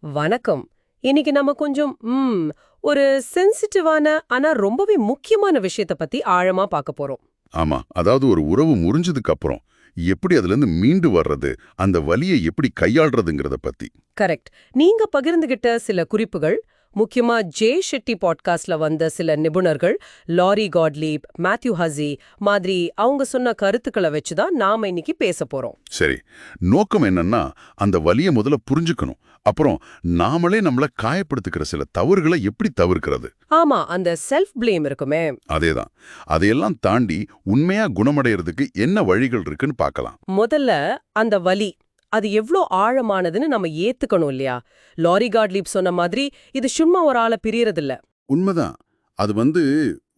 வணக்கம். இன்னைக்கு நம்ம கொஞ்சம் ம் ஒரு சென்சிட்டிவான ஆனா ரொம்பவே முக்கியமான விஷயத்த பத்தி ஆழமா பார்க்க போறோம். ஆமா அதாவது ஒரு உறவு முறிஞ்சதுக்கு அப்புறம் எப்படி அதுல இருந்து மீண்டு வர்றது அந்த வலியை எப்படி கையாள்றதுங்கிறத பத்தி. கரெக்ட். நீங்க பகிர்ந்துகிட்ட சில குறிப்புகள் முக்கியமா ஜே ஷெட்டி பாட்காஸ்ட்ல வந்த சில நிபுணர்கள் லாரி காட்லீப் மேத்யூ ஹசி மாதிரி அவங்க சொன்ன கருத்துக்களை வச்சுதான் நாம இன்னைக்கு பேச போறோம். சரி நோக்கம் என்னன்னா அந்த வலியை முதல்ல புரிஞ்சுக்கணும். அப்புறம் நாமளே நம்மள காயப்படுத்துக்கிற சில தவறுகளை எப்படி தவிர்க்கிறது? ஆமா அந்த செல்ஃப் ப்ளேம் இருக்குமே. அதேதான். அதையெல்லாம் தாண்டி உண்மையா குணமடைறதுக்கு என்ன வழிகள் இருக்குன்னு பார்க்கலாம். முதல்ல அந்த வலி. அது எவ்ளோ ஆழமானதுன்னு நம்ம ஏத்துக்கணும் இல்லையா? லாரி காட்லீப் சொன்ன மாதிரி இது சும்மா ஒரு ஆளை பிரியறதில்ல. உண்மைதான். அது வந்து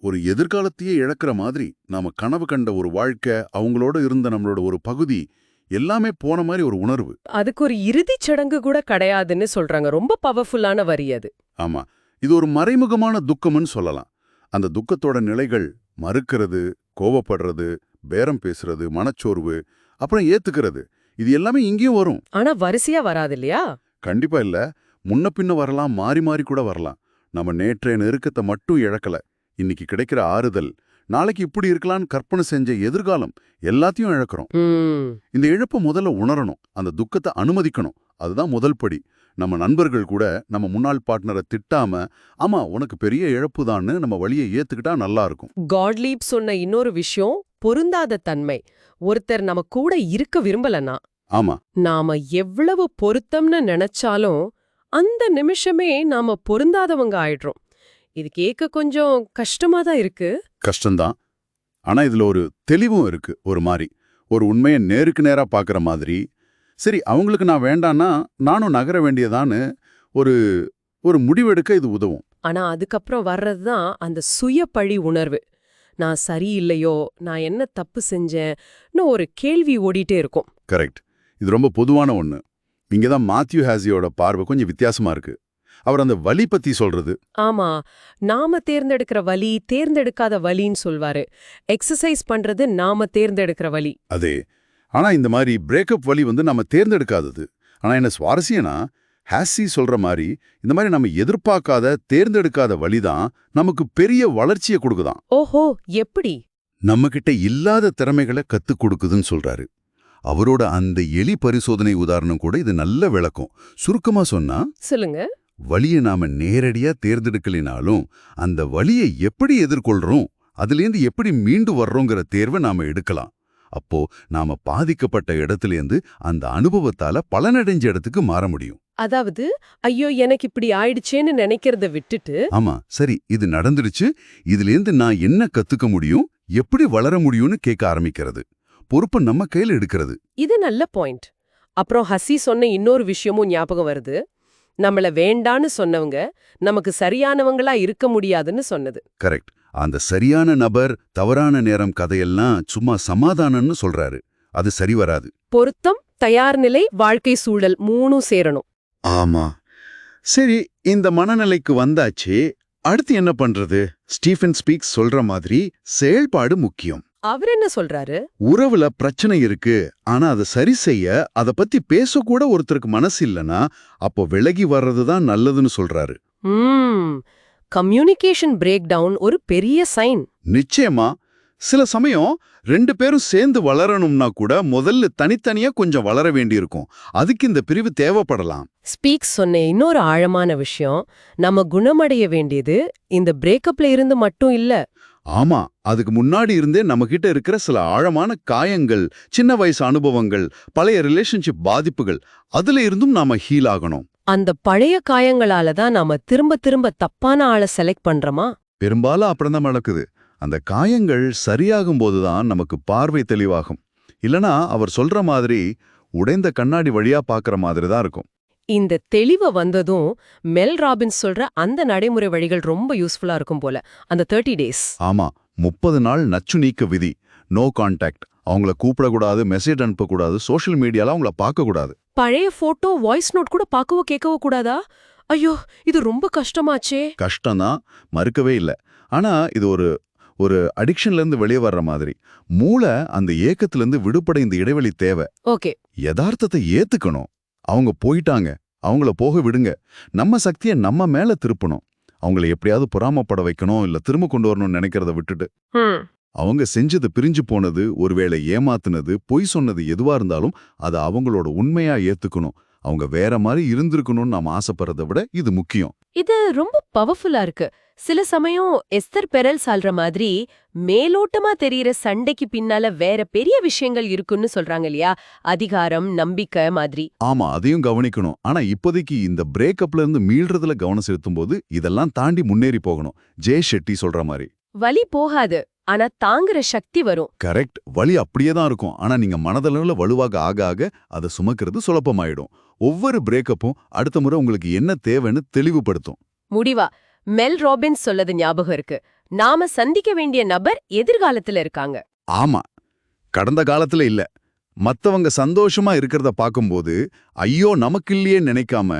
ஒரு எதிர்காலத்தையே இழக்கிற மாதிரி. நாம கனவு கண்ட ஒரு வாழ்க்கை அவங்களோட இருந்த நம்மளோட ஒரு பகுதி எல்லாமே போன மாதிரி ஒரு உணர்வு. அதுக்கு ஒரு இறுதிச் சடங்கு கூட கிடையாதுன்னு சொல்றாங்க. ரொம்ப பவர்ஃபுல்லான வரி அது. ஆமா. இது ஒரு மறைமுகமான துக்கம்னு சொல்லலாம். அந்த துக்கத்தோட நிலைகள் மறுக்கிறது கோவப்படுறது பேரம் பேசுறது மனச்சோர்வு அப்புறம் ஏத்துக்கிறது. இது எல்லாமே இங்கேயும் வரும். ஆனா வரிசையா வராது இல்லையா கண்டிப்பா இல்ல. முன்ன பின்ன வரலாம் மாறி மாறி கூட வரலாம். நம்ம நேற்றைய நெருக்கத்தை மட்டும் இழக்கல. இன்னைக்கு கிடைக்கிற ஆறுதல் நாளைக்கு இப்படி இருக்கலாம்னு கற்பனை செஞ்ச எதிர்காலம் எல்லாத்தையும் இழக்கிறோம். இந்த இழப்பை முதல்ல உணரணும் அந்த துக்கத்தை அனுமதிக்கணும். அதுதான் முதல் படி. நம்ம நண்பர்கள் கூட நம்ம முன்னாள் பார்ட்னரை திட்டாம ஆமா உனக்கு பெரிய இழப்பு நம்ம வழியை ஏத்துக்கிட்டா நல்லா இருக்கும். காட்லீப் சொன்ன இன்னொரு விஷயம் பொருந்தாத தன்மை. ஒருத்தர் நம்ம கூட இருக்க விரும்பலனா ஆமா. நாம எவ்வளவு பொருத்தம்னு நினைச்சாலும் அந்த நிமிஷமே நாம பொருந்தாதவங்க ஆயிடுறோம். இது கேட்க கொஞ்சம் கஷ்டமா தான் இருக்கு. கஷ்டம்தான். ஆனா இதுல ஒரு தெளிவும் இருக்கு ஒரு மாதிரி ஒரு உண்மையை நேருக்கு நேரா பார்க்குற மாதிரி. சரி அவங்களுக்கு நான் வேண்டான்னா நானும் நகர வேண்டியதான்னு ஒரு ஒரு முடிவெடுக்க இது உதவும். ஆனா அதுக்கப்புறம் வர்றதுதான் அந்த சுய பழி உணர்வு. நான் சரியில்லையோ நான் என்ன தப்பு செஞ்சேன்னு ஒரு கேள்வி ஓடிட்டே இருக்கும். கரெக்ட். இது ரொம்ப பொதுவான ஒண்ணு. இங்க தான் மாத்யூ ஹாசியோட பார்வை கொஞ்சம் வித்தியாசமா இருக்கு. அவர் அந்த வலி பத்தி சொல்றது. ஆமா. நாம தேர்ந்தெடுக்கிற வலி தேர்ந்தெடுக்காத வலின்னு சொல்வாரு. எக்ஸசைஸ் பண்றது நாம தேர்ந்தெடுக்கிற வலி. அதே. ஆனா இந்த மாதிரி பிரேக்கப் வலி வந்து நம்ம தேர்ந்தெடுக்காதது. ஆனா என்ன சுவாரஸ்யம்னா ஹாசி சொல்ற மாதிரி இந்த மாதிரி நம்ம எதிர்பார்க்காத தேர்ந்தெடுக்காத வழிதான் நமக்கு பெரிய வளர்ச்சியை கொடுக்குதாம் ஓஹோ! எப்படி? நம்மகிட்ட இல்லாத திறமைகளை கத்துக் கொடுக்குதுன்னு சொல்றாரு. அவரோட அந்த எலி பரிசோதனை உதாரணம் கூட இது நல்ல விளக்கம். சுருக்கமா சொன்னா சொல்லுங்க. வலியை நாம நேரடியா தேர்ந்தெடுக்கலினாலும் அந்த வலியை எப்படி எதிர்கொள்றோம் அதுலேருந்து எப்படி மீண்டு வர்றோங்கிற தேர்வை நாம எடுக்கலாம். அப்போ நாம பாதிக்கப்பட்ட இடத்துலேருந்து அந்த அனுபவத்தால பலனடைஞ்ச இடத்துக்கு மாற முடியும். அதாவது ஐயோ எனக்கு இப்படி ஆயிடுச்சேன்னு நினைக்கிறத விட்டுட்டு ஆமா சரி இது நடந்துடுச்சு இதுலேருந்து நான் என்ன கத்துக்க முடியும் எப்படி வளர முடியும்னு கேட்க ஆரம்பிக்கிறது. பொறுப்பை நம்ம கையில எடுக்கிறது. இது நல்ல பாயிண்ட் அப்புறம் ஹசி சொன்ன இன்னொரு விஷயமும் ஞாபகம் வருது. நம்மள வேண்டான்னு சொன்னவங்க நமக்கு சரியானவங்களா இருக்க முடியாதுன்னு சொன்னது. கரெக்ட் அந்த சரியான நபர் தவறான நேரம் கதையெல்லாம் சும்மா சமாதானம்னு சொல்றாரு. அது சரி வராது. பொருத்தம் தயார் நிலை வாழ்க்கை சூழல் மூணும் சேரணும். ஆமா. சரி இந்த மனநிலைக்கு வந்தாச்சு. அடுத்து என்ன பண்றது? ஸ்டீஃபன் ஸ்பீக்ஸ் சொல்ற மாதிரி செயல்பாடு முக்கியம். அவர் என்ன சொல்றாரு? உறவுல பிரச்சனை இருக்கு ஆனா அதை சரி செய்ய அத பத்தி பேசக்கூட ஒருத்தருக்கு மனசு இல்லனா அப்போ விலகி வர்றதுதான் நல்லதுன்னு சொல்றாரு. கம்யூனிகேஷன் பிரேக் டவுன் ஒரு பெரிய சைன். நிச்சயமா. சில சமயம் ரெண்டு பேரும் சேர்ந்து வளரணும்னா கூட முதல்ல தனித்தனியா கொஞ்சம் வளர வேண்டியிருக்கும். அதுக்கு இந்த பிரிவு தேவைப்படலாம். ஸ்பீக்ஸ் சொன்ன இன்னொரு ஆழமான விஷயம் நம்ம குணமடைய வேண்டியது இந்த பிரேக்கப்ல இருந்து மட்டும் இல்ல. ஆமா அதுக்கு முன்னாடி இருந்தே நம்ம கிட்ட இருக்கிற சில ஆழமான காயங்கள் சின்ன வயசு அனுபவங்கள் பழைய ரிலேஷன்ஷிப் பாதிப்புகள் அதுல இருந்தும் நாம ஹீல் ஆகணும். அந்த பழைய காயங்களால தான் நாம திரும்ப திரும்ப தப்பான ஆளை செலக்ட் பண்றோமா? பெரும்பாலும் அப்புறம்தான் நடக்குது. அந்த காயங்கள் சரியாகும் போதுதான் நமக்கு பார்வை தெளிவாகும். இல்லனா அவர் சொல்ற மாதிரி உடைந்த கண்ணாடி வழியா பாக்குற மாதிரி தான் இருக்கும். இந்த தெளிவு வந்ததும் மெல் ராபின்ஸ் சொல்ற அந்த நடைமுறை வழிகள் ரொம்ப யூஸ்ஃபுல்லா இருக்கும் போல. அந்த தேர்ட்டி டேஸ் ஆமா முப்பது நாள் நச்சு நீக்க விதி. நோ கான்டாக்ட் அவங்கள கூப்பிடக்கூடாது மெசேஜ் அனுப்பக்கூடாது சோஷியல் மீடியால அவங்கள பார்க்கக்கூடாது. பழைய போட்டோ வாய்ஸ் நோட் கூட பார்க்கவோ கேட்கவோ கூடாதா? ஐயோ இது ரொம்ப கஷ்டமாச்சே. கஷ்டம்தான் மறுக்கவே இல்லை. ஆனா இது ஒரு ஒரு அடிக்ஷன்ல இருந்து வெளியே வர்ற மாதிரி. மூளை அந்த ஏக்கத்துல இருந்து விடுபட இந்த இடைவெளி தேவை. ஓகே யதார்த்தத்தை ஏத்துக்கணும். அவங்க போயிட்டாங்க. அவங்கள போக விடுங்க. நம்ம சக்தியை நம்ம மேல திருப்பணும். அவங்கள எப்படியாவது பொறாமப்பட வைக்கணும் இல்ல திரும்ப கொண்டு வரணும்னு நினைக்கிறத விட்டுட்டு. அவங்க செஞ்சது பிரிஞ்சு போனது ஒருவேளை ஏமாத்துனது பொய் சொன்னது எதுவா இருந்தாலும் அதை அவங்களோட உண்மையா ஏத்துக்கணும். அவங்க வேற மாதிரி இருந்திருக்கணும்னு நாம ஆசைப்படுறதை விட இது முக்கியம். இது ரொம்ப பவர்ஃபுல்லா இருக்கு. சில சமயம் எஸ்தர் பெரல் சொல்ற மாதிரி மேலோட்டமா தெரியற சண்டைக்கு பின்னால வேற பெரிய விஷயங்கள் இருக்குன்னு சொல்றாங்க இல்லையா? அதிகாரம் நம்பிக்கை மாதிரி. ஆமா அதையும் கவனிக்கணும். ஆனா இப்போதைக்கு இந்த பிரேக்கப்ல இருந்து மீள்றதுல கவனம் செலுத்தும் போது இதெல்லாம் தாண்டி முன்னேறி போகணும். ஜெய் ஷெட்டி சொல்ற மாதிரி. வலி போகாது. ஆனா தாங்குற சக்தி வரும். கரெக்ட் வலி அப்படியே தான் இருக்கும். ஆனா நீங்க மனதளவுல வலுவாக ஆக ஆக அதை சுமக்கிறது சுலபமாயிடும். ஒவ்வொரு பிரேக்கப்பும் அடுத்த முறை உங்களுக்கு என்ன தேவைன்னு தெளிவுபடுத்தும். முடிவா. மெல் ராபின்ஸ் சொல்லது ஞாபகம் இருக்கு. நாம சந்திக்க வேண்டிய நபர் எதிர்காலத்துல இருக்காங்க. ஆமா. கடந்த காலத்துல இல்ல. மத்தவங்க சந்தோஷமா இருக்கிறத பார்க்கும்போது ஐயோ நமக்கு இல்லையே நினைக்காம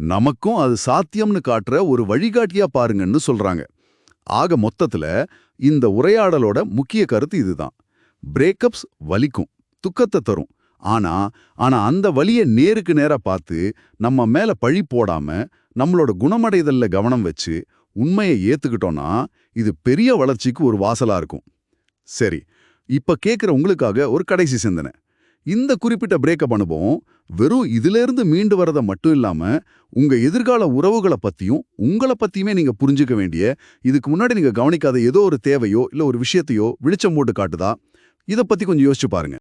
நமக்கும் அது சாத்தியம்னு காட்டுற ஒரு வழிகாட்டியா பாருங்கன்னு சொல்றாங்க. ஆக மொத்தத்துல இந்த உரையாடலோட முக்கிய கருத்து இதுதான். பிரேக்கப்ஸ் வலிக்கும் துக்கத்தை தரும். ஆனா ஆனா அந்த வழியை நேருக்கு நேரா பார்த்து நம்ம மேல பழி போடாம நம்மளோட குணமடைதல்ல கவனம் வச்சு உண்மையை ஏத்துக்கிட்டோம்னா இது பெரிய வளர்ச்சிக்கு ஒரு வாசலா இருக்கும். சரி இப்ப கேக்குற உங்களுக்காக ஒரு கடைசி சிந்தனை. இந்த குறிப்பிட்ட பிரேக்கப் அனுபவம் வெறும் இதிலிருந்து மீண்டு வரத மட்டும் இல்லாம உங்க எதிர்கால உறவுகளை பத்தியும் உங்களை பத்தியுமே நீங்க புரிஞ்சுக்க வேண்டிய இதுக்கு முன்னாடி நீங்க கவனிக்காத ஏதோ ஒரு தேவையோ இல்ல ஒரு விஷயத்தையோ விழிச்சம் போட்டு காட்டுதா? இத பத்தி கொஞ்சம் யோசிச்சு பாருங்க.